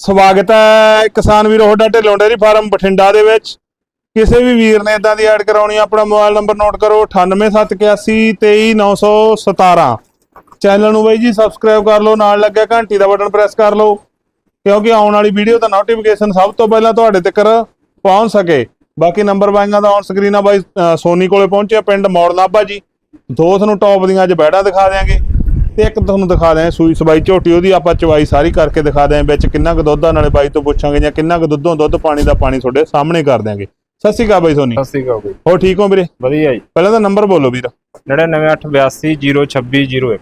ਸਵਾਗਤ ਹੈ ਕਿਸਾਨ ਵੀਰੋ, ਤੁਹਾਡਾ ਢਿੱਲੋਂ ਡੇਅਰੀ ਫਾਰਮ ਬਠਿੰਡਾ ਦੇ ਵਿੱਚ। ਕਿਸੇ ਵੀ ਵੀਰ ਨੇ ਇਦਾਂ ਦੀ ਐਡ ਕਰਾਉਣੀ ਆਪਣਾ ਮੋਬਾਈਲ ਨੰਬਰ ਨੋਟ ਕਰੋ 9871823917 ਚੈਨਲ ਨੂੰ ਬਾਈ ਜੀ ਸਬਸਕ੍ਰਾਈਬ ਕਰ ਲਓ, ਨਾਲ ਲੱਗਿਆ ਘੰਟੀ ਦਾ ਬਟਨ ਪ੍ਰੈਸ ਕਰ ਲਓ, ਕਿਉਂਕਿ ਆਉਣ ਵਾਲੀ ਵੀਡੀਓ ਦਾ ਨੋਟੀਫਿਕੇਸ਼ਨ ਸਭ ਤੋਂ ਪਹਿਲਾਂ ਤੁਹਾਡੇ ਤੱਕ ਪਹੁੰਚ ਸਕੇ। ਬਾਕੀ ਨੰਬਰ ਬਾਈਆਂ ਦਾ ਔਨ ਸਕਰੀਨ ਆ ਬਾਈ ਸੋਨੀ ਕੋਲੇ ਪਹੁੰਚਿਆ ਪਿੰਡ ਮੌੜ ਨਾਭਾ ਜੀ। ਦੋਸਤ ਨੂੰ ਟੌਪ ਦੀਆਂ ਅੱਜ ਬੈੜਾਂ ਦਿਖਾ ਦਿਆਂਗੇ। ਤੇ ਇੱਕ ਤੁਹਾਨੂੰ ਦਿਖਾ ਦਿਆਂ ਸੂਈ ਸਬਾਈ ਝੋਟੀ ਉਹਦੀ ਆਪਾਂ ਚਵਾਈ ਸਾਰੀ ਕਰਕੇ ਦਿਖਾ ਦਿਆਂ ਵਿੱਚ ਕਿੰਨਾ ਕੁ ਦੁੱਧ ਆ ਨਾਲੇ ਬਾਈ ਤੋਂ ਪੁੱਛਾਂਗੇ ਜਾਂ ਕਿੰਨਾ ਕੁ ਦੁੱਧੋਂ ਦੁੱਧ ਪਾਣੀ ਦਾ ਪਾਣੀ ਤੁਹਾਡੇ ਸਾਹਮਣੇ ਕਰ ਦਿਆਂਗੇ। ਸਤਿ ਸ਼੍ਰੀ ਅਕਾਲ ਬਾਈ ਸੋਨੀ। ਸਤਿ ਸ਼੍ਰੀ ਅਕਾਲ ਜੀ ਹੋਰ ਠੀਕ ਹੋ ਵੀਰੇ? ਵਧੀਆ ਜੀ। ਪਹਿਲਾਂ ਤਾਂ ਨੰਬਰ ਬੋਲੋ ਵੀਰ। 9982802601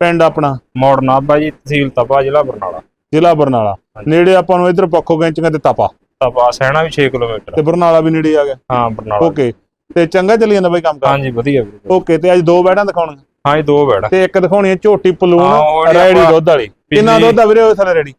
ਪਿੰਡ ਆਪਣਾ। ਮੋੜ ਨਾਭਾ ਜੀ ਤਹਿਸੀਲ ਤਪਾ ਜ਼ਿਲ੍ਹਾ ਬਰਨਾਲਾ। ਜ਼ਿਲ੍ਹਾ ਬਰਨਾਲਾ। ਨੇੜੇ ਆਪਾਂ ਨੂੰ ਇਧਰ ਪੱਖੋ ਗੈਂਚੀਆਂ ਤੇ ਤਪਾ। ਤਪਾ ਸਹਿਣਾ ਵੀ 6 ਕਿਲੋਮੀਟਰ। ਤੇ ਬਰਨਾਲਾ ਵੀ ਨੇੜੇ ਆ ਗਿਆ। ਹਾਂ ਬਰਨਾਲਾ। ਓਕੇ। ਤੇ ਚੰਗਾ ਚੱਲੀ ਜਾਂਦਾ ਬਾਈ ਕੰਮ ਕਰ। ਹਾਂਜੀ ਵਧੀਆ ਵੀਰੇ। ਓਕੇ ਤੇ ਅੱਜ ਦੋ ਬੈੜਾਂ ਦਿਖਾਉਣੀਆਂ। ਹਾਂ ਜੀ ਦੋ ਬੈੜ ਤੇ ਇੱਕ ਦਿਖਾਉਣੀ ਹੈ ਝੋਟੀ ਪਲੂਣ ਰੈਡੀ ਦੁੱਧ ਵਾਲੀ। ਕਿੰਨਾ ਦੁੱਧ ਆ ਵੀਰੇ ਉਹ ਰੈਡੀ?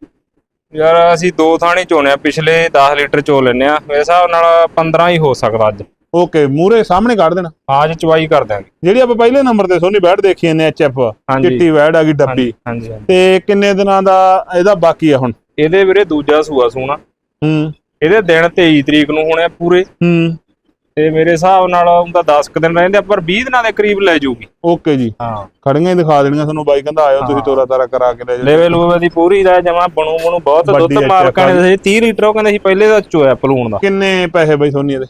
ਯਾਰ ਅਸੀਂ ਦੋ ਥਾਣੇ ਚੋਣੇ ਆ ਪਿਛਲੇ 10 ਲੀਟਰ ਚੋ ਲੈਨੇ ਆ। ਮੇਰੇ ਹਿਸਾਬ ਨਾਲ 15 ਹੀ ਹੋ ਸਕਦਾ ਅੱਜ। ਓਕੇ ਮੂਰੇ ਸਾਹਮਣੇ ਕੱਢ ਦੇਣਾ। ਅੱਜ ਚਵਾਈ ਕਰ ਦਾਂਗੇ ਜਿਹੜੀ ਆਪਾਂ ਪਹਿਲੇ ਨੰਬਰ ਤੇ ਸੋਨੀ ਬੈੜ ਦੇਖੀ ਨੇ ਐਚਐਫ ਹਾਂਜੀ। ਚਿੱਟੀ ਬੈੜ ਆ ਗਈ ਡੱਬੀ। ਹਾਂਜੀ ਤੇ ਕਿੰਨੇ ਦਿਨਾਂ ਦਾ ਇਹਦਾ ਬਾਕੀ ਆ ਹੁਣ? ਇਹਦੇ ਵੀਰੇ ਦੂਜਾ ਸੂਆ ਸੂਣਾ। ਹੂੰ। ਇਹਦੇ ਦਿਨ 23 ਤਰੀਕ ਨੂੰ ਹੋਣੇ ਪੂਰੇ। ਹੂੰ। ਤੇ ਮੇਰੇ ਹਿਸਾਬ ਨਾਲ ਉਹਦਾ 10 ਕੁ ਦਿਨ ਰਹਿੰਦੇ ਆ, ਪਰ 20 ਦਿਨਾਂ ਦੇ ਕਰੀਬ ਲੈ ਜਾਊਗੀ ਓਕੇ ਜੀ। ਹਾਂ। ਖੜੀਆਂ ਹੀ ਦਿਖਾ ਦੇਣੀਆਂ ਤੁਹਾਨੂੰ ਬਾਈ ਕਹਿੰਦਾ ਆਇਓ ਤੁਸੀਂ। ਤੋਰਾ ਤਾਰਾ ਕਰਾ ਕੇ ਲੈ ਜਾਓ। ਲੈਵਲ ਦੀ ਪੂਰੀ ਦਾ ਜਮਾ ਬਣੂ ਬਣੂ ਬਹੁਤ ਵੱਡੀ ਦੁੱਧ ਆ ਮਾਲਕਾਂ ਨੇ ਚੱਕਾ ਦੱਸਿਆ 30 ਲੀਟਰ ਉਹ ਕਹਿੰਦੇ ਸੀ ਪਹਿਲੇ ਦਾ ਚੋਇਆ ਪਲੂਣ ਦਾ। ਕਿੰਨੇ ਪੈਸੇ ਬਾਈ ਸੋਨੀ ਇਹਦੇ?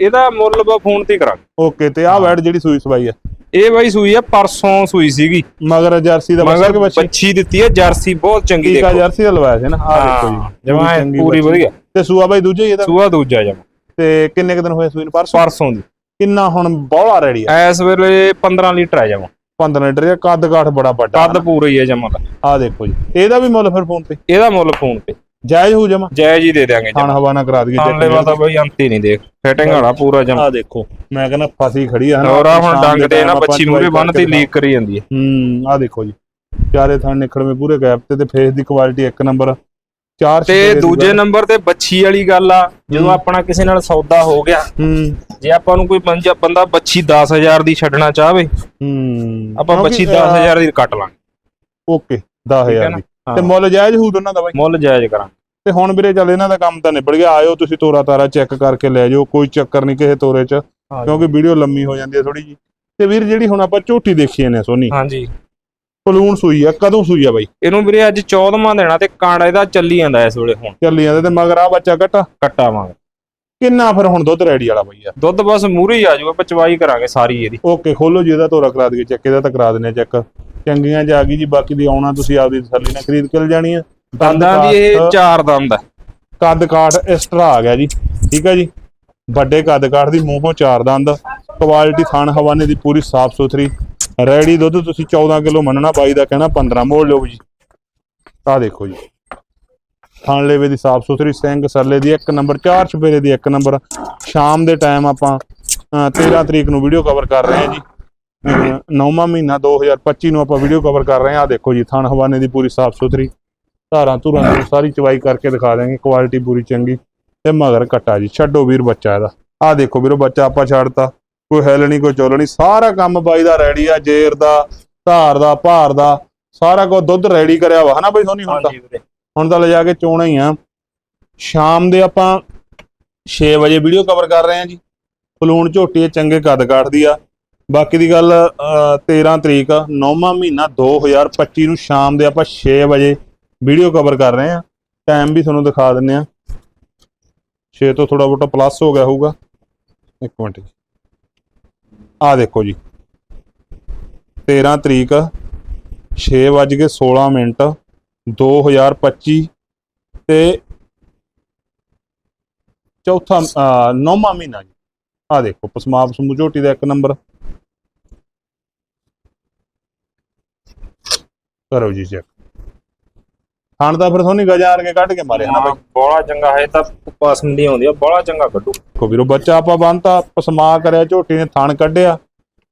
ਇਹਦਾ ਮੁੱਲ ਬਾ ਫੋਨ ਤੇ ਹੀ ਕਰਾਂਗੇ। ਓਕੇ ਤੇ ਆਹ। ਬੈੜ ਜਿਹੜੀ ਸੂਈ ਸਵਾਈ ਆ? ਇਹ ਬਾਈ ਸੂਈ ਆ ਪਰਸੋਂ ਸੂਈ ਸੀਗੀ। ਮਗਰ ਜਰਸੀ ਦਾ ਬੱਚਾ ਮਗਰ ਕਿ ਬੱਚੀ? ਬੱਚੀ ਦਿੱਤੀ ਹੈ ਜਰਸੀ ਬਹੁਤ ਚੰਗੀ ਦੇਖੋ। ਜਰਸੀ ਦਾ ਲਵਾਇਆ ਸੀ ਨਾ। ਆਹ ਦੇਖੋ ਜੀ ਜਮਾ ਪੂਰੀ। ਵਧੀਆ। ਤੇ ਸੂਆ ਬਾਈ ਦੂਜਾ ਹੀ ਇਹਦਾ? ਸੂਆ ਦੂਜਾ ਜਮਾ। ਤੇ ਕਿੰਨੇ ਕੁ ਦਿਨ ਹੋਏ ਸੂਈ ਨੂੰ ਪਰਸੋਂ? ਪਰਸੋਂ ਦੀ ਕਿੰਨਾ ਹੁਣ ਬੌਲਾ ਰੈਡੀ ਆ? ਇਸ ਵੇਲੇ 15 ਲੀਟਰ ਆ ਜਮਾ। 15 ਲੀਟਰ ਦਾ ਕੱਦ ਕਾਠ ਬੜਾ ਵੱਡਾ ਕੱਦ ਪੂਰਾ ਹੀ ਹੈ ਜਮਾ ਦਾ। ਆਹ ਦੇਖੋ ਜੀ ਇਹਦਾ ਵੀ ਮੁੱਲ ਫਿਰ ਫੋਨ ਤੇ? ਇਹਦਾ ਮੁੱਲ ਫੋਨ ਤੇ। ਜਾਇਜ਼ ਹੋ ਜਮਾ? ਜਾਇਜ਼ ਹੀ ਦੇ ਦਿਆਂਗੇ ਖਾਣ ਹਵਾਨਾ ਕਰਾ ਦਈਏ ਖਾਣ ਲੈਵਾ ਤਾਂ ਬਾਈ ਅੰਤ ਹੀ ਨਹੀਂ ਦੇਖ। ਫਿਟਿੰਗ ਵਾਲਾ ਪੂਰਾ ਜਮਾ। ਆਹ ਦੇਖੋ ਮੈਂ ਕਹਿੰਦਾ ਫਸੀ ਖੜੀ ਆ ਹੋਰ ਆ ਹੁਣ ਡੰਗ ਤੇ ਨਾ ਬੱਚੀ ਮੂਰੇ ਬੰਨ ਤੇ ਲੀਕ ਕਰੀ ਜਾਂਦੀ ਹੈ। ਹੂੰ ਆਹ ਦੇਖੋ ਜੀ ਚਾਰੇ ਥਣ ਨਿਖੜਵੇਂ ਪੂਰੇ ਗੈਪ ਤੇ ਤੇ ਫੇਸ ਦੀ ਕੁਆਲਿਟੀ ਇੱਕ ਨੰਬਰ ਚਾਰ ਤੇ ਦੂਜੇ। ਨੰਬਰ ਤੇ ਬੱਚੀ ਵਾਲੀ ਗੱਲ ਆ ਜਦੋਂ। ਆਪਣਾ ਕਿਸੇ ਨਾਲ ਸੌਦਾ ਹੋ ਗਿਆ ਹੂੰ। ਜੇ ਆਪਾਂ ਨੂੰ ਕੋਈ ਬੰਦਾ ਬੱਚੀ 10000 ਦੀ ਛੱਡਣਾ ਚਾਹਵੇ ਹੂੰ। ਆਪਾਂ ਬੱਚੀ ਅਹ, 10000 ਦੀ ਕੱਟ ਲਾਂਗੇ। ਓਕੇ ਠੀਕ ਹੈ 10000 ਨਾ? ਦੀ। ਤੇ ਮੁੱਲ ਜਾਇਜ਼ ਹੋਊ ਦੋਨਾਂ ਦਾ ਬਾਈ? ਮੁੱਲ ਜਾਇਜ਼ ਕਰਾਂ ਤੇ ਹੁਣ ਵੀਰੇ ਚੱਲ ਇਹਨਾਂ ਦਾ ਕੰਮ ਤਾਂ ਨਿਬੜ ਗਿਆ ਆਇਓ ਤੁਸੀਂ ਤੋਰਾ ਤਾਰਾ ਚੈੱਕ ਕਰਕੇ ਲੈ ਜਾਓ ਕੋਈ ਚੱਕਰ ਨਹੀਂ ਕਿਸੇ ਤੋਰੇ 'ਚ ਕਿਉਂਕਿ ਵੀਡੀਓ ਲੰਮੀ ਹੋ ਜਾਂਦੀ ਹੈ ਥੋੜੀ ਜੀ ਤੇ ਵੀਰ ਜਿਹੜੀ ਹੁਣ ਆਪਾਂ ਝੋਟੀ ਦੇਖੀ ਨੇ ਸੋਨੀ। ਹਾਂਜੀ ਪਲੂਣ ਸੂਈ ਆ ਕਦੋਂ ਸੂਈ ਆ ਬਾਈ? ਇਹਨੂੰ ਵੀਰੇ ਅੱਜ 14ਵਾਂ ਦੇਣਾ ਤੇ ਕਾਂਡਾ ਇਹਦਾ ਚੱਲੀ ਜਾਂਦਾ ਇਸ ਵੇਲੇ ਹੁਣ। ਚੱਲੀ ਜਾਂਦੇ ਤੇ ਮਗਰ ਆ ਬੱਚਾ ਕੱਟਾ? ਕੱਟਾਵਾਂਗੇ। ਕਿੰਨਾ ਫਿਰ ਹੁਣ ਦੁੱਧ ਰੈਡੀ ਵਾਲਾ ਬਾਈ ਦੁੱਧ ਬਸ ਮੂਰੇ ਹੀ ਆ ਜਾਊਗਾ ਆਪਾਂ ਚਵਾਈ ਕਰਾਂਗੇ ਸਾਰੀ ਇਹਦੀ। ਓਕੇ ਖੋਲੋ ਜੀ ਇਹਦਾ ਤੋਰਾ ਕਰਾ ਦਈਏ ਚੈੱਕ ਇਹਦਾ ਤਾਂ ਕਰਾ ਦਿੰਨੇ ਚੈੱਕ। ਚੰਗੀਆਂ ਜਾ ਗਈ ਜੀ ਬਾਕੀ ਦੀ ਆਉਣਾ ਤੁਸੀਂ ਆਪਦੀ ਤਸੱਲੀ ਨਾਲ ਖਰੀਦ ਕੇ ਲੈ ਜਾਣੀ ਆ। ਦੰਦਾਂ ਦੀ ਇਹ ਚਾਰ ਦੰਦ ਹੈ ਕੱਦ ਕਾਠ ਐਕਸਟਰਾ ਆ ਗਿਆ ਜੀ ਠੀਕ ਹੈ ਜੀ। ਵੱਡੇ ਕੱਦ ਕਾਠ ਦੀ ਮੂੰਹੋਂ ਚਾਰ ਦੰਦ ਕੁਆਲਿਟੀ ਥਾਣ ਹਵਾਨੇ ਦੀ ਪੂਰੀ ਸਾਫ਼ ਸੁਥਰੀ। ਰੈਡੀ ਦੁੱਧ ਤੁਸੀਂ 14 ਕਿਲੋ ਮੰਨਣਾ ਬਾਈ ਦਾ ਕਹਿਣਾ 15 ਮੋੜ ਲਿਓ ਜੀ। ਆਹ ਦੇਖੋ ਜੀ। ਥਾਣ ਲੇਵੇ ਦੀ ਸਾਫ਼ ਸੁਥਰੀ ਸਿੰਘ ਸਰਲੇ ਦੀ ਇੱਕ ਨੰਬਰ ਚਾਰ ਛਪੇਰੇ ਦੀ ਇੱਕ ਨੰਬਰ। ਸ਼ਾਮ ਦੇ ਟਾਈਮ ਆਪਾਂ ਅਹ, 13 ਤਰੀਕ ਨੂੰ ਵੀਡੀਓ ਕਵਰ ਕਰ ਰਹੇ ਹਾਂ ਜੀ। ਅਹ, ਨੌਵਾਂ ਮਹੀਨਾ 2025 ਨੂੰ ਆਪਾਂ ਵੀਡੀਓ ਕਵਰ ਕਰ ਰਹੇ ਹਾਂ। ਆ ਦੇਖੋ ਜੀ ਥਾਣ ਹਵਾਨੇ ਦੀ ਪੂਰੀ ਸਾਫ਼ ਸੁਥਰੀ। ਧਾਰਾਂ ਧੁਰਾਂ ਨੂੰ ਸਾਰੀ ਚਵਾਈ ਕਰਕੇ ਦਿਖਾ ਦੇਵਾਂਗੇ ਕੁਆਲਿਟੀ ਪੂਰੀ ਚੰਗੀ। ਤੇ ਮਗਰ ਕੱਟਾ ਜੀ ਛੱਡੋ ਵੀਰ ਬੱਚਾ ਇਹਦਾ। ਆਹ ਦੇਖੋ ਵੀਰੋ ਬੱਚਾ ਆਪਾਂ ਛੱਡਤਾ। ਕੋਈ ਹਿੱਲ ਨਹੀਂ ਕੋਈ ਚੁੱਲ ਨਹੀਂ। ਸਾਰਾ ਕੰਮ ਬਾਈ ਦਾ ਰੈਡੀ ਆ ਜੇਰ ਦਾ ਧਾਰ ਦਾ ਭਾਰ ਦਾ। ਸਾਰਾ ਕੁਝ ਦੁੱਧ ਰੈਡੀ ਕਰਿਆ ਵਾ। ਹਨਾ ਬਾਈ ਸੋਨੀ ਹੁਣ ਤਾਂ ਹੁਣ ਤਾਂ ਲਿਜਾ ਕੇ ਚੋਣਾ ਹੀ ਆ। ਸ਼ਾਮ ਦੇ ਆਪਾਂ 6 ਵਜੇ ਵੀਡੀਓ ਕਵਰ ਕਰ ਰਹੇ ਹਾਂ ਜੀ। ਪਲੂਣ ਝੋਟੀ ਚੰਗੇ ਕੱਦ ਕਾਠਦੀ ਆ। ਬਾਕੀ ਦੀ ਗੱਲ ਅਹ, 13 ਤਰੀਕ 9ਵਾਂ ਮਹੀਨਾ 2025 ਨੂੰ ਸ਼ਾਮ ਦੇ ਆਪਾਂ 6 ਵਜੇ ਵੀਡੀਓ ਕਵਰ ਕਰ ਰਹੇ ਹਾਂ ਟਾਈਮ ਵੀ ਤੁਹਾਨੂੰ ਦਿਖਾ ਦਿੰਨੇ ਆ। 6 ਤੋਂ ਥੋੜਾ ਬਹੁਤਾ ਪਲੱਸ ਹੋ ਗਿਆ ਹੋਊਗਾ। ਇੱਕ ਮਿੰਟ ਜੀ। ਆ ਦੇਖੋ ਜੀ। 13 ਤਰੀਕ 6 ਵੱਜ ਕੇ 16 ਮਿੰਟ 2025 ਤੇ ਚੌਥਾ ਨੌਵਾਂ ਮਹੀਨਾ ਜੀ। ਆ ਦੇਖੋ, ਪਸਮਾਪ ਮੂਝੋਟੀ ਦਾ ਇੱਕ ਨੰਬਰ। ਕਰੋ ਜੀ ਚੈੱਕ ਖਾਣ ਦਾ ਫਿਰ ਸੋਨੀ ਗਜਾ ਕੇ ਕੱਢ ਕੇ ਮਾਰਿਆ। ਨਾ ਬਾਈ ਬੋਲਾ ਚੰਗਾ ਹੈ ਤਾਂ ਪਸੰਦ ਦੀ ਆਉਂਦੀ ਆ ਬੋਲਾ ਚੰਗਾ ਕੱਢੂ। ਕੋ ਵੀਰੋ ਬੱਚਾ ਆਪਾਂ ਬੰਨਤਾ ਪਸਮਾ ਕਰਿਆ ਝੋਟੀ ਨੇ ਥਣ ਕੱਢਿਆ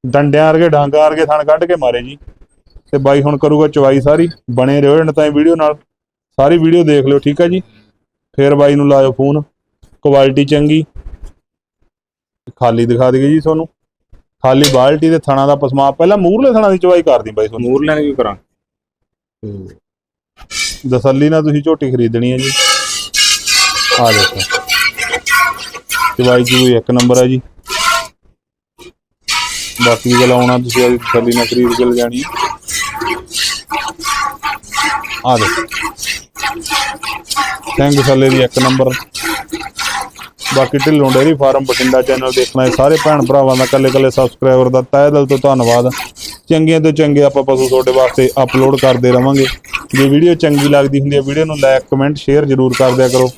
ਡੰਡਿਆਂ ਵਰਗੇ ਡਾਂਗਾ ਵਰਗੇ ਥਣ ਕੱਢ ਕੇ ਮਾਰੇ ਜੀ। ਤੇ ਬਾਈ ਹੁਣ ਕਰੂਗਾ ਚਵਾਈ ਸਾਰੀ ਬਣੇ ਰਹੋ ਇਹਨਾਂ ਤਾਂ ਵੀਡੀਓ ਨਾਲ। ਸਾਰੀ ਵੀਡੀਓ ਦੇਖ ਲਿਓ ਠੀਕ ਹੈ ਜੀ? ਫੇਰ ਬਾਈ ਨੂੰ ਲਾਇਓ ਫੋਨ ਕੁਆਲਿਟੀ ਚੰਗੀ। ਖਾਲੀ ਦਿਖਾ ਦਈਏ ਜੀ ਤੁਹਾਨੂੰ। ਖਾਲੀ ਬਾਲਟੀ ਤੇ ਥਣਾ ਦਾ ਪਸਮਾ ਪਹਿਲਾਂ ਮੂਰਲੇ ਥਣਾ ਦੀ ਚਵਾਈ ਕਰਦੀ ਬਾਈ ਤੁਹਾਨੂੰ ਮੂਰ ਲੈਣ ਕੀ ਕਰਾਂ ਤਸੱਲੀ ਨਾਲ ਤੁਸੀਂ ਝੋਟੀ ਖਰੀਦਣੀ ਹੈ ਜੀ। ਆ ਦੇਖੋ ਚਵਾਈ ਜੀ ਇੱਕ ਨੰਬਰ ਹੈ ਜੀ। ਬਾਕੀ ਦੀ ਗੱਲ ਆਉਣਾ, ਤੁਸੀਂ ਆਦੀ ਤਸੱਲੀ ਨਾਲ ਖਰੀਦ ਕੇ ਲਿਜਾਣੀ ਆ ਦੇਖੋ ਸਿੰਘ ਥੱਲੇ ਦੀ ਇੱਕ ਨੰਬਰ। ਬਾਕੀ Dhillon dairy farm, Bathinda channel ਦੇਖਣਾ ਹੈ। ਸਾਰੇ ਭੈਣ ਭਰਾਵਾਂ ਦਾ ਕੱਲੇ ਕੱਲੇ ਸਬਸਕ੍ਰਾਈਬਰ ਦਾ ਤਹਿ ਦਿਲ ਤੋਂ ਧੰਨਵਾਦ। ਚੰਗੀਆਂ ਤੋਂ ਚੰਗੇ ਆਪਾਂ ਪਸ਼ੂ ਤੁਹਾਡੇ ਵਾਸਤੇ ਅਪਲੋਡ ਕਰਦੇ ਰਵਾਂਗੇ। ਜੇ ਵੀਡੀਓ ਚੰਗੀ ਲੱਗਦੀ ਹੁੰਦੀ ਹੈ, ਵੀਡੀਓ ਨੂੰ ਲਾਈਕ ਕਮੈਂਟ ਸ਼ੇਅਰ ਜ਼ਰੂਰ ਕਰ ਦਿਆ ਕਰੋ।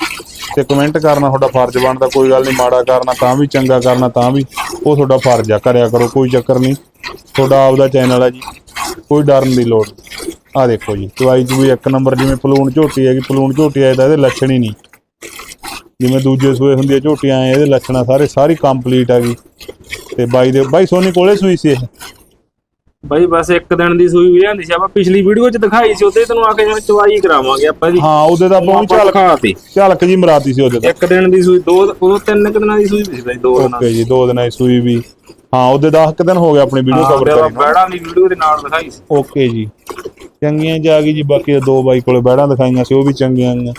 ਤੇ ਕਮੈਂਟ ਕਰਨਾ ਤੁਹਾਡਾ ਫਰਜ਼ ਬਣਦਾ, ਕੋਈ ਗੱਲ ਨਹੀਂ, ਮਾੜਾ ਕਰਨਾ ਤਾਂ ਵੀ, ਚੰਗਾ ਕਰਨਾ ਤਾਂ ਵੀ, ਉਹ ਤੁਹਾਡਾ ਫਰਜ਼ ਆ, ਕਰਿਆ ਕਰੋ, ਕੋਈ ਚੱਕਰ ਨਹੀਂ। ਤੁਹਾਡਾ ਆਪਦਾ ਚੈਨਲ ਹੈ ਜੀ, ਕੋਈ ਡਰਨ ਦੀ ਲੋੜ ਨਹੀਂ। ਆ ਦੇਖੋ ਜੀ ਚਵਾਈ ਚ ਇੱਕ ਨੰਬਰ, ਜਿਵੇਂ ਪਲੂਣ ਝੋਟੀ ਹੈਗੀ ਪਲੂਣ ਝੋਟੀ ਆਏ ਤਾਂ ਇਹਦੇ ਲੱਛਣ ਹੀ ਨਹੀਂ। ਜਿਵੇਂ ਦੂਜੇ ਸੂਏ ਹੁੰਦੀ ਹੈ ਝੋਟੀਆਂ ਇਹਦੇ ਲੱਛਣਾ ਸਾਰੇ ਸਾਰੀ ਕੰਪਲੀਟ ਹੈਗੀ ਤੇ ਬਾਈ ਦੇ ਬਾਈ ਸੋਨੀ ਕੋਲੇ ਸੂਈ ਸੀ ਇਹ? ਬਾਈ ਬਸ ਇੱਕ ਦਿਨ ਦੀ ਸੂਈ ਵੀ ਆਂਦੀ ਸੀ। ਆਪਾਂ ਪਿਛਲੀ ਵੀਡੀਓ 'ਚ ਦਿਖਾਈ ਸੀ ਉੱਤੇ ਤੈਨੂੰ ਆ ਕੇ ਜਿਵੇਂ ਚਵਾਈ ਕਰਾਵਾਂਗੇ ਆਪਾਂ ਜੀ। ਹਾਂ ਉਹਦੇ ਤਾਂ ਬਹੁਤ ਝਲਕ ਦਿਖਾਤੀ ਝਲਕ ਜੀ ਮਰਾਤੀ ਸੀ ਉਹਦੇ ਤਾਂ ਇੱਕ ਦਿਨ ਦੀ ਸੂਈ ਦੋ ਉਹ ਤਿੰਨ ਕੁ ਦਿਨਾਂ ਦੀ ਸੂਈ ਸੀ ਬਾਈ ਦੋ ਦਿਨਾਂ ਓਕੇ ਜੀ ਦੋ ਦਿਨਾਂ ਦੀ ਸੂਈ ਵੀ। ਹਾਂ ਉਹਦੇ 10 ਕੁ ਦਿਨ ਹੋ ਗਏ ਆਪਣੀ ਵੀਡੀਓ ਕਵਰ ਕਰੀ ਨੂੰ। ਬੈੜਾਂ ਦੀ ਵੀਡੀਓ ਦੇ ਨਾਲ ਦਿਖਾਈ ਸੀ। ਓਕੇ ਜੀ। ਚੰਗੀਆਂ ਜਾ ਗਈ ਜੀ ਬਾਕੀ ਦੋ ਬਾਈ ਕੋਲੇ ਬੈੜਾਂ ਦਿਖਾਈਆਂ ਸੀ ਉਹ ਵੀ ਚੰਗੀਆਂ ਆਈਆਂ।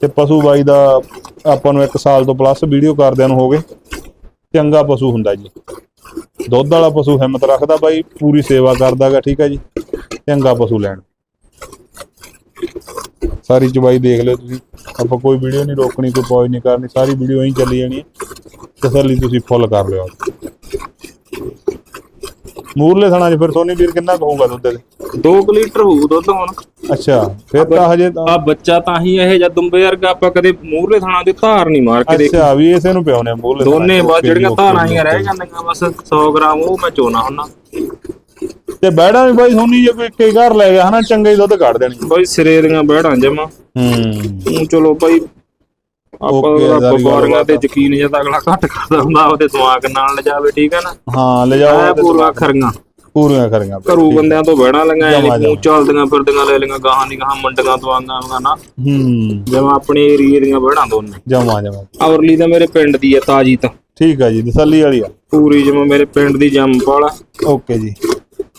ਤੇ ਪਸ਼ੂ ਬਾਈ ਦਾ ਆਪਾਂ ਨੂੰ 1 ਸਾਲ ਤੋਂ ਪਲੱਸ ਵੀਡੀਓ ਕਰਦਿਆਂ ਨੂੰ ਹੋ ਗਏ। ਚੰਗਾ ਪਸ਼ੂ ਹੁੰਦਾ ਜੀ। ਦੁੱਧ ਵਾਲਾ ਪਸ਼ੂ ਹਿੰਮਤ ਰੱਖਦਾ ਬਾਈ, ਪੂਰੀ ਸੇਵਾ ਕਰਦਾਗਾ ਠੀਕ ਹੈ ਜੀ। ਚੰਗਾ ਪਸ਼ੂ ਲੈਣ। ਸਾਰੀ ਚਬਾਈ ਦੇਖ ਲਿਓ ਤੁਸੀਂ। ਆਪਾਂ ਕੋਈ ਵੀਡੀਓ ਨਹੀਂ ਰੋਕਣੀ, ਕੋਈ ਪੌਜ ਨਹੀਂ ਕਰਨੀ, ਸਾਰੀ ਵੀਡੀਓ ਐਂ ਚੱਲੀ ਜਾਣੀ ਹੈ ਤਸੱਲੀ ਤੁਸੀਂ ਫੁੱਲ ਕਰ ਲਿਓ। ਮੂਰਲੇ ਥਣਾ 'ਚ ਫਿਰ ਸੋਨੀ ਵੀਰ ਕਿੰਨਾ ਕਹੂਗਾ ਦੁੱਧ ਦੇ? 2 ਲੀਟਰ ਹੋਊ ਦੁੱਧ ਹੁਣ। ਅੱਛਾ ਫਿਰ ਤਾਂ ਹਜੇ ਤਾਂ ਆ ਬੱਚਾ ਤਾਂ ਹੀ ਇਹ ਜਦ ਦੁੰਬੇ ਵਰਗਾ ਆਪਾਂ ਕਦੇ ਮੂਹਰੇ ਥਾਣਾ ਦੀ ਧਾਰ ਨਹੀਂ ਮਾਰ ਕੇ ਦੇਖ। ਅੱਛਾ ਵੀ ਇਸੇ ਨੂੰ ਪਿਆਉਨੇ ਮੂਰਲੇ ਥਣਾ 'ਚ। ਦੋਨੇ ਜੀ, ਜਿਹੜੀਆਂ ਧਾਰਾਂ ਜੀ, ਹੀ ਰਹਿ ਜਾਂਦੀਆਂ ਬਸ 100 ਗ੍ਰਾਮ ਉਹ ਮੈਂ ਚੋਣਾ ਹੁੰਨਾ। ਤੇ ਬੈੜਾ ਵੀ ਬਾਈ ਸੋਨੀ ਜੇ ਕੋਈ ਕਈ ਘਰ ਲੈ ਗਿਆ ਹਨਾ ਚੰਗੇ ਦੁੱਧ ਕੱਢ ਦੇਣੀ ਬਾਈ ਸਿਰੇ ਦੀਆਂ ਬਹਿੜਾਂ ਜਮਾ। ਹੂੰ ਚਲੋ ਬਾਈ ਆਪਾਂ Okay, ਤਾਂ ਸਾਰੀ ਵਪਾਰੀਆਂ ਤੇ ਗੱਲਬਾਤ। ਯਕੀਨ ਜਦ ਅਗਲਾ ਘੱਟ ਕਰਦਾ ਹੁੰਦਾ ਉਹਦੇ ਦਿਮਾਗ ਨਾਲ ਲਿਜਾਵੇ ਠੀਕ ਹੈ ਨਾ? ਹਾਂ ਲੈ ਐ ਜਾਓ ਤੇ ਪੂਰਾ ਖਰੀਆਂ। ਪੂਰੀਆਂ ਕਰੀਆਂ ਬਾਈ, ਘਰੂ ਠੀਕ। ਬੰਦਿਆਂ ਤੋਂ ਬਹਿਣਾ ਲੰਗਾ ਜਮਾਂ, ਮੂੰਹ ਚੱਲਦੀਆਂ ਫਿਰਦੀਆਂ ਲੈ ਲਈਆਂ ਗਾਹਾਂ ਦੀ ਗਾਹਾਂ ਮੰਡੀਆਂ ਤੋਂ ਆਂਗਾ ਆਂਗਾ ਨਾ। ਹੂੰ। ਜਿਵੇਂ ਆਪਣੇ ਏਰੀਏ ਦੀਆਂ ਬਹਿੜਾਂ ਦੋਨੇ। ਜਮਾ ਜਮਾ। ਔਰਲੀ ਤਾਂ ਮੇਰੇ ਪਿੰਡ ਦੀ ਹੈ ਤਾਜੀ ਤਾਂ। ਠੀਕ ਆ ਜੀ ਤਸੱਲੀ ਵਾਲੀ ਆ। ਪੂਰੀ ਜਿਵੇਂ ਮੇਰੇ ਪਿੰਡ ਦੀ ਜੰਮਪਾਲ ਆ। ਓਕੇ ਜੀ।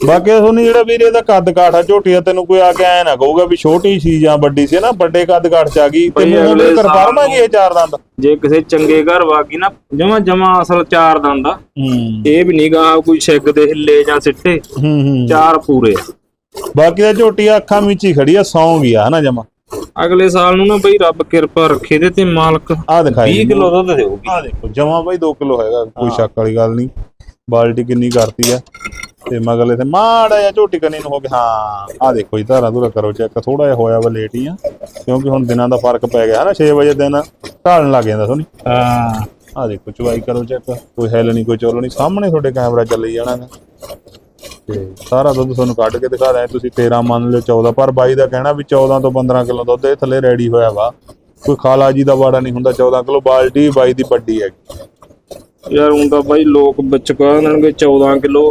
ਬਾਕੀ ਸੋਨੀ ਜਿਹੜਾ ਵੀਰੇ ਦਾ ਕੱਦ ਕਾਠ ਆ ਝੋਟੀ ਆ ਤੈਨੂੰ ਕੋਈ ਆ ਕੇ ਐ ਨਾ ਕਹੂਗਾ ਵੀ ਛੋਟੀ ਸੀ ਜਾਂ ਵੱਡੀ ਸੀ ਨਾ ਵੱਡੇ ਕੱਦ ਕਾਠ ਚ ਆ ਗਈ। ਤੇ ਬਈ ਮੂੰਹ ਅਗਲੇ ਦੇ ਸਾਲ ਕਰਫਰਮ ਹੈਗੀ ਇਹ ਚਾਰ ਦੰਦ? ਜੇ ਕਿਸੇ ਚੰਗੇ ਘਰ ਵਾਗੀ ਨਾ ਜਮਾ ਜਮਾ ਅਸਲ ਚਾਰ ਦੰਦ ਆ। ਹੂੰ। ਇਹ ਵੀ ਨਹੀਂ ਗਾ ਕੋਈ ਛਿੱਗ ਦੇ ਹਿੱਲੇ ਜਾਂ ਸਿੱਟੇ ਹੂੰ ਹੂੰ। ਚਾਰ ਪੂਰੇ ਆ। ਬਾਕੀ ਦਾ ਝੋਟੀ ਆ ਅੱਖਾਂ ਵਿੱਚ ਹੀ ਖੜੀ ਆ ਸੌਂ ਗਿਆ ਹਨਾ ਜਮਾ? ਅਗਲੇ ਸਾਲ ਨੂੰ ਨਾ ਬਈ ਰੱਬ ਕਿਰਪਾ ਰੱਖੇ ਦੇ ਤੇ ਮਾਲਕ। ਆ ਦਿਖਾਈ 20 ਕਿਲੋ ਦੁੱਧ ਦੇਊਗੀ। ਆ ਦੇਖੋ ਜਮਾ ਬਾਈ 2 ਕਿਲੋ ਹੈਗਾ ਕੋਈ ਸ਼ੱਕ ਵਾਲੀ ਗੱਲ ਨਹੀਂ। ਬਾਲਟੀ ਕਿੰਨੀ ਕਰਤੀ ਆ। ਤੇ ਮਗਲੇ ਤੇ ਮਾੜਾ ਜਿਹਾ ਝੋਟੀ ਕੰਨੀ ਨੂੰ ਹੋ ਗਿਆ ਹਾਂ ਆ ਦੇਖੋ ਜੀ ਧਾਰਾ ਧੁਰਾ ਕਰੋ ਚੈੱਕ ਥੋੜਾ ਜਿਹਾ ਹੋਇਆ ਵਾ ਲੇਟ ਹੀ ਆ ਕਿਉਂਕਿ ਹੁਣ ਦਿਨਾਂ ਦਾ ਫ਼ਰਕ ਪੈ ਗਿਆ ਹਨਾ 6 ਵਜੇ ਦਿਨ ਢਾਲਣ ਲੱਗ ਜਾਂਦਾ ਸੋਨੀ ਹਾਂ। ਆ ਦੇਖੋ ਚਵਾਈ ਕਰੋ ਚੈੱਕ ਕੋਈ ਹੈਲ ਨਹੀਂ ਕੋਈ ਚੋਲੋ ਨਹੀਂ ਸਾਹਮਣੇ ਤੁਹਾਡੇ ਕੈਮਰਾ ਚੱਲੀ ਜਾਣਾ। ਤੇ ਸਾਰਾ ਦੁੱਧ ਤੁਹਾਨੂੰ ਕੱਢ ਕੇ ਦਿਖਾ ਰਿਹਾ ਤੁਸੀਂ 13 ਮੰਨ ਲਿਓ 14 ਪਰ ਬਾਈ ਦਾ ਕਹਿਣਾ ਵੀ 14 ਤੋਂ 15 ਕਿਲੋ ਦੁੱਧ ਇਹ ਥੱਲੇ ਰੈਡੀ ਹੋਇਆ ਵਾ। ਕੋਈ ਖਾਲਾ ਜੀ ਦਾ ਵਾੜਾ ਨਹੀਂ ਹੁੰਦਾ 14 ਕਿਲੋ ਬਾਲਟੀ ਬਾਈ ਦੀ ਵੱਡੀ ਹੈਗੀ। ਯਾਰ ਹੁਣ ਤਾਂ ਬਾਈ ਲੋਕ ਵਿੱਚ ਕਹਿ ਦੇਣਗੇ 14 ਕਿਲੋ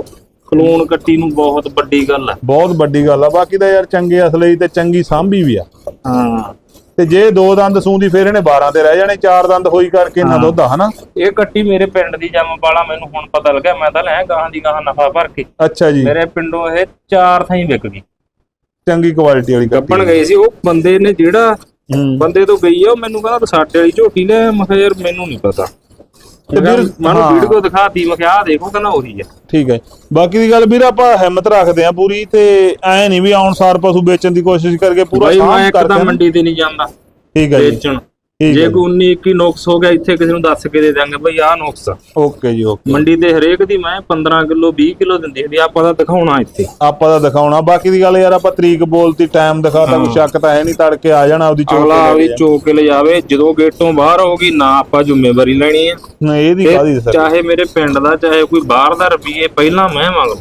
ਖਲੂਣ ਕੱਟੀ ਨੂੰ ਬਹੁਤ ਵੱਡੀ ਗੱਲ ਆ। ਬਹੁਤ ਵੱਡੀ ਗੱਲ ਆ। ਬਾਕੀ ਤਾਂ ਯਾਰ ਚੰਗੇ ਅਸਲੇ ਤੇ ਚੰਗੀ ਸਾਂਭੀ ਵੀ ਆ। ਹਾਂ। ਤੇ ਜੇ ਦੋ ਦੰਦ ਸੂੰਦੀ ਫੇਰ ਇਹਨੇ 12 ਤੇ ਰਹਿ ਜਾਣੇ ਚਾਰ ਦੰਦ ਹੋਈ ਕਰਕੇ ਇੰਨਾ ਦੁੱਧ ਆ ਹਨਾ? ਇਹ ਕੱਟੀ ਮੇਰੇ ਪਿੰਡ ਦੀ ਜੰਮਪਾਲਾ ਮੈਨੂੰ ਹੁਣ ਪਤਾ ਲੱਗਿਆ ਮੈਂ ਤਾਂ ਲੈ ਗਾਹਾਂ ਦੀ ਗਾਹਾਂ ਨਫਾ ਭਰ ਕੇ। ਅੱਛਾ ਜੀ। ਮੇਰੇ ਪਿੰਡੋਂ ਇਹ ਚਾਰ ਥਾਈਂ ਵਿਕ ਗਈ। ਚੰਗੀ ਕੁਆਲਿਟੀ ਵਾਲੀ ਕੱਪੀ ਗੱਪਣ ਗਏ ਸੀ ਉਹ ਬੰਦੇ ਨੇ ਜਿਹੜਾ ਹੂੰ। ਬੰਦੇ ਤੋਂ ਗਈ ਆ ਉਹ ਮੈਨੂੰ ਕਹਿੰਦਾ ਸਾਡੇ ਵਾਲੀ ਝੋਟੀ ਲੈ ਮੈਂ ਕਿਹਾ ਯਾਰ ਮੈਨੂੰ ਨਹੀਂ ਪਤਾ। ਤੇ ਵੀਰ ਮੈਨੂੰ ਹਾਂ। ਵੀਡੀਓ ਦਿਖਾਤੀ ਮੈਂ ਕਿਹਾ ਆ ਦੇਖੋ ਕਹਿੰਦਾ ਉਹੀ ਆ। ਠੀਕ ਹੈ ਬਾਕੀ ਦੀ ਗੱਲ ਵੀਰ ਆਪਾਂ ਹਿੰਮਤ ਰੱਖਦੇ ਆ ਪੂਰੀ ਤੇ ਐ ਨਹੀਂ ਵੀ ਆਉਣ ਸਾਰ ਪਸ਼ੂ ਵੇਚਣ ਦੀ ਕੋਸ਼ਿਸ਼ ਕਰਕੇ ਪੂਰਾ ਬਾਈ ਮੈਂ ਸਾਂਭ ਕਰਦੇ ਆ। ਮੰਡੀ ਤੇ ਨਹੀਂ ਜਾਂਦਾ। ਠੀਕ ਹੈ ਜੀ। ਵੇਚਣ। ਜੇ ਕੋਈ 19 21 ਨੁਕਸ ਹੋ ਗਿਆ ਇੱਥੇ ਕਿਸੇ ਨੂੰ ਦੱਸ ਕੇ ਦੇ ਦਾਂਗੇ ਬਈ ਆਹ ਨੁਕਸ ਆ। ਓਕੇ ਜੀ ਓਕੇ। ਮੰਡੀ ਤੇ ਹਰੇਕ ਦੀ ਮੈਂ 15 ਕਿਲੋ 20 ਕਿਲੋ ਦਿੰਦੀ ਹੁੰਦੀ ਆ, ਆਪਾਂ ਤਾਂ ਦਿਖਾਉਣਾ ਇੱਥੇ। ਆਪਾਂ ਤਾਂ ਦਿਖਾਉਣਾ ਬਾਕੀ ਦੀ ਗੱਲ ਯਾਰ ਆਪਾਂ ਤਰੀਕ ਬੋਲਤੀ ਟਾਈਮ ਦਿਖਾਤਾ ਕੋਈ ਸ਼ੱਕ ਤਾਂ ਹੈ ਨਹੀਂ ਤੜਕੇ ਆ ਜਾਣਾ ਉਹਦੀ ਚੋਕ ਅਗਲਾ ਵੀ ਕੇ ਚੋਕ ਕੇ ਲਿਜਾਵੇ ਜਦੋਂ ਗੇਟੋਂ ਬਾਹਰ ਹੋਗੀ ਨਾ ਆਪਾਂ ਜ਼ਿੰਮੇਵਾਰੀ ਲੈਣੀ ਆ। ਨਹੀਂ ਇਹਦੀ ਕਾਦੀ ਤੇ ਸਰ ਚਾਹੇ ਮੇਰੇ ਪਿੰਡ ਦਾ ਚਾਹੇ ਕੋਈ ਬਾਹਰ ਦਾ ਰੁਪਈਏ ਪਹਿਲਾਂ ਮੈਂ ਮੰਗ ਲਊਂ।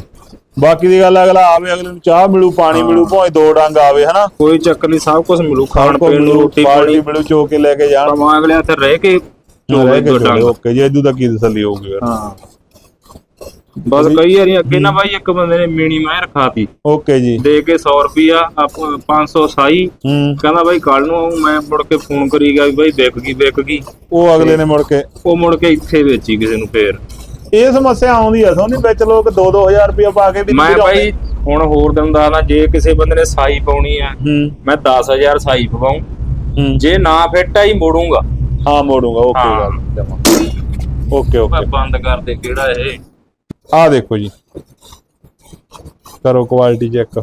ਬਾਕੀ ਦੀ ਗੱਲ ਅਗਲਾ ਆਵੇ ਅਗਲੇ ਨੂੰ ਚਾਹ ਮਿਲੂ ਪਾਣੀ ਮਿਲੂ ਭਾਵੇਂ ਦੋ ਡੰਗ ਆਵੇ ਹਨਾ? ਕੋਈ ਚੱਕਰ ਨਹੀਂ ਸਭ ਕੁਝ ਮਿਲੂ ਖਾਣ ਪੀਣ ਨੂੰ ਰੋਟੀ ਪਾਣੀ। ਮਿਲੂ ਚੋ ਕੇ ਲੈ ਕੇ ਜਾਣ। ਪਵਾਂ ਅਗਲੇ ਹੱਥ ਰਹਿ ਕੇ ਚੋਵੇ ਦੋ ਡੰਗ ਓਕੇ ਜੀ ਇਦੋਂ ਤਾਂ ਕੀ ਤਸੱਲੀ ਹੋਊਗੀ ਹਾਂ। ਬਸ ਕਈ ਵਾਰੀ ਅੱਗੇ ਨਾ ਬਾਈ ਇੱਕ ਬੰਦੇ ਨੇ ਮੀਣੀ ਮੈਂ ਰਖਾਤੀ ਓਕੇ ਜੀ। ਦੇ ਕੇ 100 ਰੁਪਿਆ 500 ਸਾਈ ਕਹਿੰਦਾ ਬਾਈ ਕੱਲ ਨੂੰ ਮੈਂ ਮੁੜ ਕੇ ਫੋਨ ਕਰੀ ਗਿਆ ਵੀ ਬਾਈ ਵਿਕ ਗਈ ਵਿਕ ਗਈ। ਉਹ ਅਗਲੇ ਨੇ ਮੁੜ ਕੇ ਉਹ ਮੁੜ ਕੇ ਇੱਥੇ ਵੇਚੀ ਕਿਸੇ ਨੂੰ ਫੇਰ। ਇਹ ਸਮੱਸਿਆ ਆਉਂਦੀ ਆ ਸੋਨੀ ਵਿੱਚ ਲੋਕ 2-2000 ਰੁਪਏ ਪਾ ਕੇ ਵੀ ਮੈਂ ਬਾਈ ਹੁਣ ਹੋਰ ਦਿਨ ਦੱਸਦਾ ਜੇ ਕਿਸੇ ਬੰਦੇ ਨੇ ਸਾਈ ਪਾਉਣੀ ਆ ਮੈਂ 10000 ਸਾਈ ਪਵਾਉਂ। ਜੇ ਨਾ ਫਿੱਟ ਆਈ ਮੋੜੂੰਗਾ। ਹਾਂ ਮੋੜੂਗਾ ਓਕੇ। ਗੱਲ ਓਕੇ ਓਕੇ। ਬੰਦ ਕਰ ਦੇ ਕਿਹੜਾ ਇਹ? ਆ ਦੇਖੋ ਜੀ। ਕਰੋ ਕੁਆਲਿਟੀ ਚੈੱਕ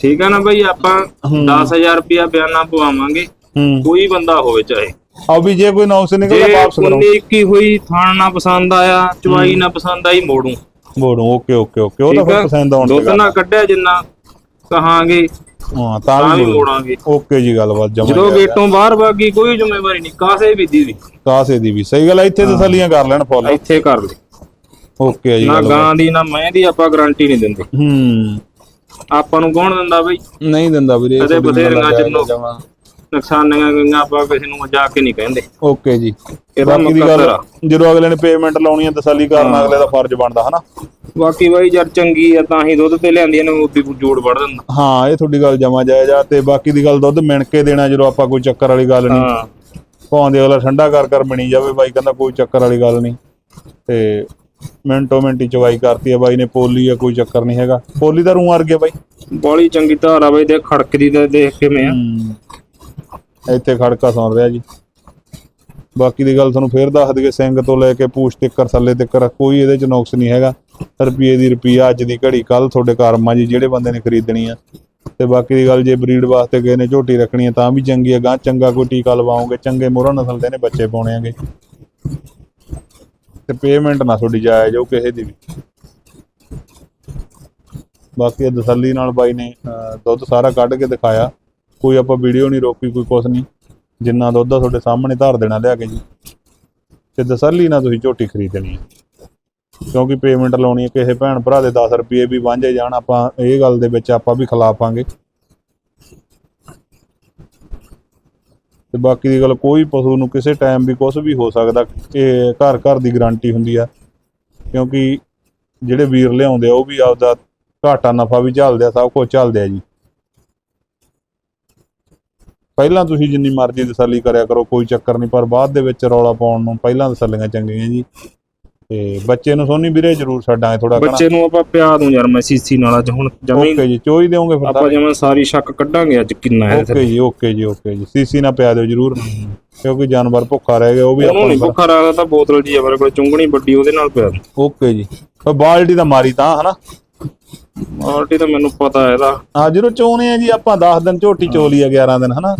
ਠੀਕ ਆ ਨਾ ਬਾਈ ਆਪਾਂ ਹੂੰ। 10000 ਰੁਪਿਆ ਬਿਆਨਾ ਪਵਾਵਾਂਗੇ। ਕੋਈ ਬੰਦਾ ਹੋਵੇ ਚਾਹੇ। ਆ ਵੀ ਜੇ ਕੋਈ ਨੌਕਸ ਨਿਕਲਦਾ ਵਾਪਸ ਕਰੋ 19 21 ਹੋਈ ਥਾਣ ਨਾ ਪਸੰਦ ਆਇਆ ਚਵਾਈ ਨਾ ਪਸੰਦ ਆਈ ਮੋੜੂ। ਮੋੜੂ ਓਕੇ ਓਕੇ ਓਕੇ ਉਹ ਤਾਂ ਫਿਰ ਪਸੰਦ ਆਉਣ ਦੁੱਧ ਨਾ ਕੱਢਿਆ ਜਿੰਨਾ ਕਹਾਂਗੇ ਹਾਂ ਤਾਂ ਤਾਂ ਵੀ ਵੀ ਮੋੜਾਂਗੇ। ਓਕੇ ਜੀ ਗੱਲਬਾਤ ਜਮਾ ਜਦੋਂ ਗੇਟੋਂ ਬਾਹਰ ਬਾਗੀ ਕੋਈ ਜ਼ਿੰਮੇਵਾਰੀ ਨਹੀਂ ਕਾਸੇ ਵੀ ਦੀ ਵੀ। ਕਾਸੇ ਦੀ ਵੀ ਸਹੀ ਗੱਲ ਆ, ਇੱਥੇ ਤਸੱਲੀਆਂ ਕਰ ਲੈਣ ਫੁੱਲ। ਇੱਥੇ ਕਰ ਲੈ ਓਕੇ ਆ ਜੀ ਨਾ ਗੱਲਬਾਤ। ਗਾਂ ਦੀ ਨਾ ਮੈਂ ਦੀ ਆਪਾਂ ਗਾਰੰਟੀ ਨਹੀਂ ਦਿੰਦੇ। ਹੂੰ। ਆਪਾਂ ਨੂੰ ਕੌਣ ਦਿੰਦਾ ਬਈ? ਨਹੀਂ ਦਿੰਦਾ ਵੀਰੇ ਕਦੇ ਤੁਹਾਡੀ ਗੱਲ ਬਥੇਰੀਆਂ ਜਿੰਨੋਂ ਜਮਾਂ। ਨੁਕਸਾਨੀਆਂ ਗਈਆਂ ਆਪਾਂ ਕਿਸੇ ਨੂੰ ਜਾ ਕੇ ਨਹੀਂ ਕਹਿੰਦੇ। ਓਕੇ ਜੀ। ਇਹਦਾ ਬਾਕੀ ਦੀ ਗੱਲ ਆ। ਜਦੋਂ ਅਗਲੇ ਨੇ ਪੇਮੈਂਟ ਲਾਉਣੀ ਹੈ ਤਸੱਲੀ ਕਰਨਾ ਅਗਲੇ ਦਾ ਫਰਜ਼ ਬਣਦਾ ਹਨਾ? ਬਾਕੀ ਬਾਈ ਯਾਰ ਚੰਗੀ ਆ ਤਾਂ ਹੀ ਦੁੱਧ ਤੇ ਲਿਆਂਦੀਆਂ ਨੇ ਉਹਦੀ ਜੋੜ ਵੜ ਦਿੰਦਾ। ਹਾਂ ਇਹ ਤੁਹਾਡੀ ਗੱਲ ਜਮਾ ਜਾਇਜ਼ ਆ ਤੇ ਬਾਕੀ ਦੀ ਗੱਲ ਦੁੱਧ ਮਿਣ ਕੇ ਦੇਣਾ ਜਦੋਂ ਆਪਾਂ ਕੋਈ ਚੱਕਰ ਵਾਲੀ ਗੱਲ ਨਹੀਂ। ਹਾਂ। ਭਾਵੇਂ ਅਗਲਾ ਠੰਡਾ ਕਰ ਕਰ ਬਣੀ ਜਾਵੇ ਬਾਈ ਕਹਿੰਦਾ ਕੋਈ ਚੱਕਰ ਵਾਲੀ ਗੱਲ ਨਹੀਂ। ਤੇ ਮਿੰਟੋ ਮਿੰਟ ਚਵਾਈ ਕਰਤੀ ਆ ਬਾਈ ਨੇ ਪੋਲੀ ਆ ਕੋਈ ਚੱਕਰ ਨਹੀਂ ਹੈਗਾ। ਪੋਲੀ ਦਾ ਰੂ ਅਰ ਗਿਆ ਬਾਈ। ਬੜੀ ਚੰਗੀ ਧਾਰ ਆ ਬਾਈ ਖੜਕਦੀ ਤੇ ਦੇਖ ਕਿਵੇਂ ਆ। ਹਮ, ਇੱਥੇ ਖੜਕਾ ਸੁਣ ਰਿਹਾ ਜੀ। ਬਾਕੀ ਦੀ ਗੱਲ ਤੁਹਾਨੂੰ ਫੇਰ ਦੱਸ ਦਈਏ, ਸਿੰਘ ਤੋਂ ਲੈ ਕੇ ਪੂਛ ਤੱਕਰ, ਥੱਲੇ ਤੱਕਰ, ਕੋਈ ਇਹਦੇ ਚ ਨੁਕਸ ਨਹੀਂ ਹੈਗਾ। ਰੁਪਈਏ ਦੀ ਰੁਪਈਆ ਅੱਜ ਦੀ ਘੜੀ ਕੱਲ ਤੁਹਾਡੇ ਕਰਮਾਂ ਜੀ, ਜਿਹੜੇ ਬੰਦੇ ਨੇ ਖਰੀਦਣੀ ਆ। ਤੇ ਬਾਕੀ ਦੀ ਗੱਲ ਜੇ ਬਰੀਡ ਵਾਸਤੇ ਗਏ ਨੇ ਝੋਟੀ ਰੱਖਣੀ ਆ, ਤਾਂ ਵੀ ਚੰਗੀ ਆ। ਗਾਂ ਚੰਗਾ ਕੋਈ ਟੀਕਾ ਲਵਾਓਗੇ, ਚੰਗੇ ਮੋਹਰਾ ਨਸਲ ਦੇ ਨੇ ਬੱਚੇ ਪਾਉਣੇ ਆਗੇ। ਤੇ ਪੇਮੈਂਟ ਨਾ ਤੁਹਾਡੀ ਜਾਇਜ਼ ਹੋ ਕਿਸੇ ਦੀ ਵੀ। ਬਾਕੀ ਦਸੱਲੀ ਨਾਲ ਬਾਈ ਨੇ ਦੁੱਧ ਸਾਰਾ ਕੱਢ ਕੇ ਦਿਖਾਇਆ। ਕੋਈ ਆਪਾਂ ਵੀਡੀਓ ਨਹੀਂ ਰੋਕੀ, ਕੋਈ ਕੁਛ ਨਹੀਂ। ਜਿੰਨਾ ਦੁੱਧ ਆ ਤੁਹਾਡੇ ਸਾਹਮਣੇ, ਧਾਰ ਦੇਣਾ ਲਿਆ ਕੇ ਜੀ। ਤੇ ਤਸੱਲੀ ਨਾਲ ਤੁਸੀਂ ਝੋਟੀ ਖਰੀਦਣੀ ਹੈ ਕਿਉਂਕਿ ਪੇਮੈਂਟ ਲਾਉਣੀ ਹੈ ਕਿਸੇ ਭੈਣ ਭਰਾ ਦੇ 10 ਰੁਪਏ ਵੀ ਵਾਂਝੇ ਜਾਣ, ਆਪਾਂ ਇਹ ਗੱਲ ਦੇ ਵਿੱਚ ਆਪਾਂ ਵੀ ਖਿਲਾਫਾਂਗੇ ਤੇ ਬਾਕੀ ਦੀ ਗੱਲ, ਕੋਈ ਪਸ਼ੂ ਨੂੰ ਕਿਸੇ ਟਾਈਮ ਵੀ ਕੁਝ ਵੀ ਹੋ ਸਕਦਾ, ਇਹ ਘਰ ਘਰ ਦੀ ਗਾਰੰਟੀ ਹੁੰਦੀ ਆ। ਕਿਉਂਕਿ ਜਿਹੜੇ ਵੀਰ ਲਿਆਉਂਦੇ ਆ, ਉਹ ਵੀ ਆਪਦਾ ਘਾਟਾ ਨਫਾ ਵੀ ਝੱਲਦੇ ਆ, ਸਭ ਕੁਝ ਝੱਲਦੇ ਆ ਜੀ। ਪਹਿਲਾਂ ਤੁਸੀਂ ਜਿੰਨੀ ਮਰਜ਼ੀ ਤਸੱਲੀ ਕਰਿਆ ਕਰੋ ਕੋਈ ਚੱਕਰ ਨਹੀਂ ਪਰ ਬਾਅਦ ਦੇ ਵਿੱਚ ਰੌਲਾ ਪਾਉਣ ਨੂੰ ਪਹਿਲਾਂ ਤਸੱਲੀਆਂ ਚੰਗੀਆਂ ਜੀ। ਤੇ ਬੱਚੇ ਨੂੰ ਸੋਨੀ ਵੀਰੇ ਜ਼ਰੂਰ ਛੱਡਾਂਗੇ ਥੋੜਾ ਬੱਚੇ ਨੂੰ ਆਪਾਂ ਪਿਆ ਦੂੰ ਯਾਰ ਮੈਂ ਸੀਸੀ ਨਾਲ ਅੱਜ ਹੁਣ ਜਮੀ ਓਕੇ ਜੀ ਚੋਈ ਦੇਵੋਗੇ ਫਿਰ ਆਪਾਂ ਜਿਵੇਂ ਸਾਰੀ ਸ਼ੱਕ ਕੱਢਾਂਗੇ ਅੱਜ ਕਿੰਨਾ ਹੈ ਓਕੇ ਜੀ ਓਕੇ ਜੀ ਓਕੇ ਜੀ। ਸੀਸੀ ਨਾ ਪਿਆ ਦਿਓ ਜ਼ਰੂਰ ਕਿਉਂਕਿ ਜਾਨਵਰ ਭੁੱਖਾ ਰਹਿ ਗਿਆ ਉਹ ਵੀ ਆਪਾਂ ਨੂੰ ਭੁੱਖਾ ਰੱਖਦਾ ਤਾਂ ਬੋਤਲ ਜੀ ਆ ਮੇਰੇ ਕੋਲ ਚੁੰਗਣੀ ਵੱਡੀ ਉਹਦੇ ਨਾਲ ਪਿਆ ਓਕੇ ਜੀ। ਬਾਲਟੀ ਦਾ ਮਾਰੀ ਤਾਂ ਹਨਾ? ਆਲਟੀ ਤਾਂ ਮੈਨੂੰ ਪਤਾ ਹੈ ਇਹਦਾ। ਹਾਂ ਜਦੋਂ ਚੋਨੇ ਆ ਜੀ ਆਪਾਂ 10 ਦਿਨ ਝੋਟੀ ਚੋਲੀ ਆ 11 ਦਿਨ ਹਨਾ?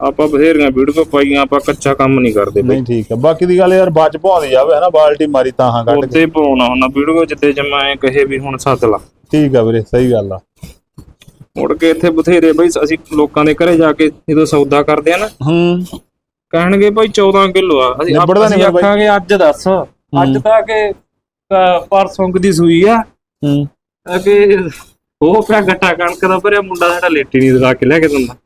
ਆਪਾਂ ਬਥੇਰੀਆਂ ਵੀਡੀਓ ਪਾਈਆਂ ਆਪਾਂ ਕੱਚਾ ਕੰਮ ਨਹੀਂ ਕਰਦੇ ਬਈ। ਨਹੀਂ ਠੀਕ ਹੈ ਬਾਕੀ ਦੀ ਗੱਲ ਯਾਰ ਬਾਅਦ ਚ ਭਾਉਂਦੀ ਜਾਵੇ ਹਨਾ? ਬਾਲਟੀ ਮਾਰੀ ਤਾਂ ਹਾਂ ਕੱਢ ਕੇ। ਉੱਤੇ ਪਾਉਣਾ ਹੁੰਦਾ ਵੀਡੀਓ ਜਿੱਤੇ ਜਮਾ ਐ ਕਹੇ ਵੀ ਹੁਣ ਸੱਦ ਲਾ। ਠੀਕ ਆ ਵੀਰੇ ਸਹੀ ਗੱਲ ਆ। ਮੁੜ ਕੇ ਇੱਥੇ ਬਥੇਰੇ ਬਈ ਅਸੀਂ ਲੋਕਾਂ ਦੇ ਘਰੇ ਜਾ ਕੇ ਜਦੋਂ ਸੌਦਾ ਕਰਦੇ ਆ ਨਾ ਹੂੰ। ਕਹਿਣਗੇ ਭਾਈ 14 ਕਿਲੋ ਆ। ਅਸੀਂ ਨਿਬੜਦਾ ਨੀ ਅਸੀਂ ਫਿਰ ਬਾਈ। ਆਖਾਂਗੇ ਅੱਜ ਦੱਸ। ਅੱਜ ਤਾਂ ਕਿ ਅਹ, ਪਰਸੋਂ ਕੁ ਦੀ ਸੂਈ ਆ। ਹੂੰ। ਕਿ ਉਹ ਪਿਆ ਗੱਟਾ ਕਣਕ ਦਾ ਭਰਿਆ ਮੁੰਡਾ ਸਾਡਾ ਲੇਟੀ ਨਹੀਂ ਦਵਾ ਕੇ ਲੈ ਕੇ ਦਿੰਦਾ।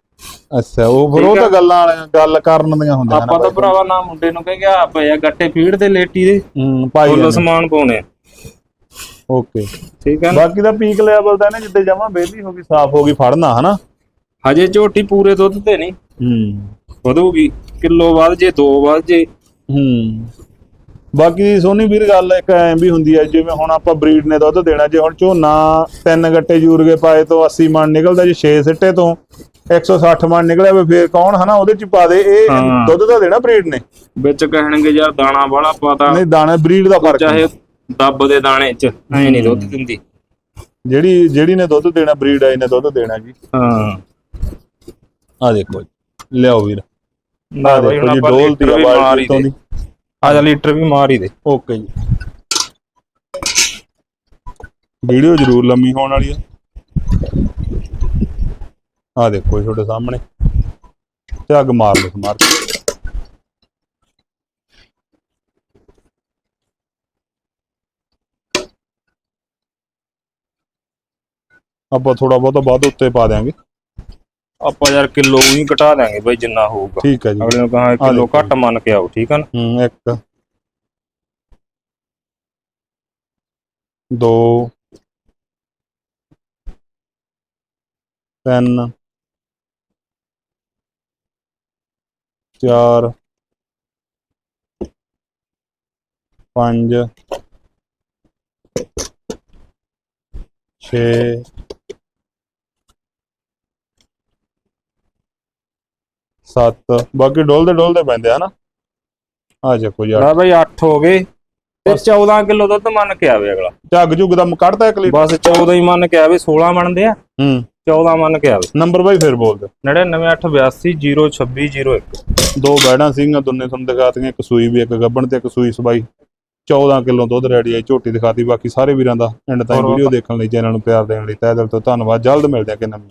ਅੱਛਾ ਉਹ ਫਿਰ ਉਹ ਤਾਂ। ਗੱਲਾਂ ਵਾਲੀਆਂ ਗੱਲ ਕਰਨ ਦੀਆਂ ਹੁੰਦੀਆਂ ਆਪਾਂ ਤਾਂ ਭਰਾਵਾ ਨਾ ਮੁੰਡੇ ਨੂੰ ਕਹਿ ਗਿਆ ਪਿਆ ਗੱਟੇ ਫੀਡ ਦੇ ਲੇਟੀ ਦੇ। ਹੂੰ ਭਾਈ ਫੁੱਲ ਸਮਾਨ ਪਾਉਣੇ ਆ। ਓਕੇ। ਠੀਕ ਹੈ ਬਾਕੀ ਦਾ ਪੀਕ ਲੈਵਲ ਦਾ ਨੇ ਜਿੱਤੇ ਜਮਾ ਬੇਲੀ ਹੋ ਗਈ ਸਾਫ਼ ਹੋ ਗਈ ਫੜਨਾ ਹਨਾ? ਹਜੇ ਝੋਟੀ ਪੂਰੇ ਦੁੱਧ ਤੇ ਨਹੀਂ। ਹੂੰ। ਵਧੂਗੀ ਕਿਲੋ ਵੱਧ ਜੇ ਦੋ ਵੱਧ ਜੇ। ਹੂੰ। ਬਾਕੀ ਸੋਨੀ ਵੀਰ ਗੱਲ ਇੱਕ ਐਂ ਵੀ ਹੁੰਦੀ ਹੈ ਜਿਵੇਂ ਹੁਣ ਆਪਾਂ ਬਰੀਡ ਨੇ ਦੁੱਧ ਦੇਣਾ ਜੇ ਹੁਣ ਝੋਨਾ ਤਿੰਨ ਗੱਟੇ ਜੂਰਗੇ ਪਾਏ ਤੋਂ 80 ਮਣ ਨਿਕਲਦਾ ਜੇ 6 ਸਿੱਟੇ ਤੋਂ 160 ਮਣ ਨਿਕਲਿਆ ਵੀ ਫੇਰ ਕੌਣ ਹਨਾ ਉਹਦੇ ਚ ਪਾ ਦੇ ਇਹ ਹਾਂ। ਦੁੱਧ ਤਾਂ ਦੇਣਾ ਬਰੀਡ ਨੇ। ਵਿੱਚ ਕਹਿਣਗੇ ਯਾਰ ਦਾਣਾ ਵਾਲਾ ਪਾਤਾ ਨਹੀਂ ਦਾਣਾ ਬਰੀਡ ਦਾ ਫ਼ਰਕ ਚਾਹੇ ਦੱਬ ਦੇ ਦਾਣੇ ਚ ਐ ਨਹੀਂ ਦੁੱਧ ਦਿੰਦੀ। ਜਿਹੜੀ ਜਿਹੜੀ ਨੇ ਦੁੱਧ ਦੇਣਾ ਬਰੀਡ ਆਈ ਨੇ ਦੁੱਧ ਦੇਣਾ ਜੀ। ਹਾਂ। ਆ ਦੇਖੋ ਜੀ ਲਿਆਓ ਵੀਰ। ਨਾ ਆ ਦੇਖੋ ਜੀ ਡੋਲ ਦੀ ਆਵਾਜ਼ ਹੀ ਤੋਂ ਦੇ। ਦੀ। ਆ ਜਾ ਲੀਟਰ ਵੀ ਮਾਰ ਹੀ ਦੇ। ਓਕੇ ਜੀ। ਵੀਡੀਓ ਜ਼ਰੂਰ ਲੰਮੀ ਹੋਣ ਵਾਲੀ ਆ। ਆ ਦੇਖੋ ਤੁਹਾਡੇ ਸਾਹਮਣੇ। ਤੇ ਅੱਗ ਮਾਰ ਲਓ, ਮਾਰ ਆਪਾਂ ਥੋੜਾ ਬਹੁਤਾ ਵੱਧ ਉੱਤੇ ਪਾ ਦਿਆਂਗੇ। ਆਪਾਂ ਯਾਰ ਕਿਲੋ ਹੀ ਘਟਾ ਦਾਂਗੇ ਬਈ ਜਿੰਨਾ ਹੋਊਗਾ। ਠੀਕ ਹੈ ਜੀ। ਅਗਲੇ ਨੂੰ ਕਹਾਂ ਕਿਲੋ ਘੱਟ ਮੰਨ ਕੇ ਆਓ ਠੀਕ ਆ ਨਾ? ਹੂੰ ਇੱਕ ਦੋ ਤਿੰਨ ਚਾਰ ਪੰਜ ਛੇ ਸੱਤ ਬਾਕੀ ਡੋਲਦੇ ਡੋਲਦੇ ਪੈਂਦੇ ਆ ਨਾ। ਆ ਚੱਕੋ ਯਾਰ ਲੈ ਬਾਈ 8 ਹੋ ਗਏ। ਤੇ 14 ਕਿਲੋ ਦੁੱਧ ਮੰਨ ਕੇ ਆਵੇ ਅਗਲਾ। ਝੱਗ ਝੁੱਗ ਦਾ ਕੱਢਦਾ ਇੱਕ ਲੀਟਰ। ਬਸ 14 ਹੀ ਮੰਨ ਕੇ ਆਵੇ 16 ਬਣਦੇ ਆ। ਹੂੰ। 14 ਮੰਨ ਕੇ ਆਵੇ। ਨੰਬਰ ਬਾਈ ਫਿਰ ਬੋਲ ਦੇ 9982802601 ਦੋ ਬੈੜਾਂ ਸਿੰਘਾਂ ਦੋਨੇ ਤੁਹਾਨੂੰ ਦਿਖਾਤੀਆਂ ਇੱਕ ਸੂਈ ਵੀ ਇੱਕ ਗੱਬਣ ਤੇ ਇੱਕ ਸੂਈ ਸਬਾਈ। 14 ਕਿਲੋ ਦੁੱਧ ਰੈਡੀ ਹੈ ਝੋਟੀ ਦਿਖਾਤੀ। ਬਾਕੀ ਸਾਰੇ ਵੀਰਾਂ ਦਾ ਐਂਡ ਤਾਈਂ ਵੀਡੀਓ ਦੇਖਣ ਲਈ ਚੈਨਲ ਨੂੰ ਪਿਆਰ ਦੇਣ ਲਈ ਤਹਿ ਦਿਲ ਤੋਂ ਧੰਨਵਾਦ। ਜਲਦ ਮਿਲਦੇ ਆ ਕਿ ਨਵੀਂ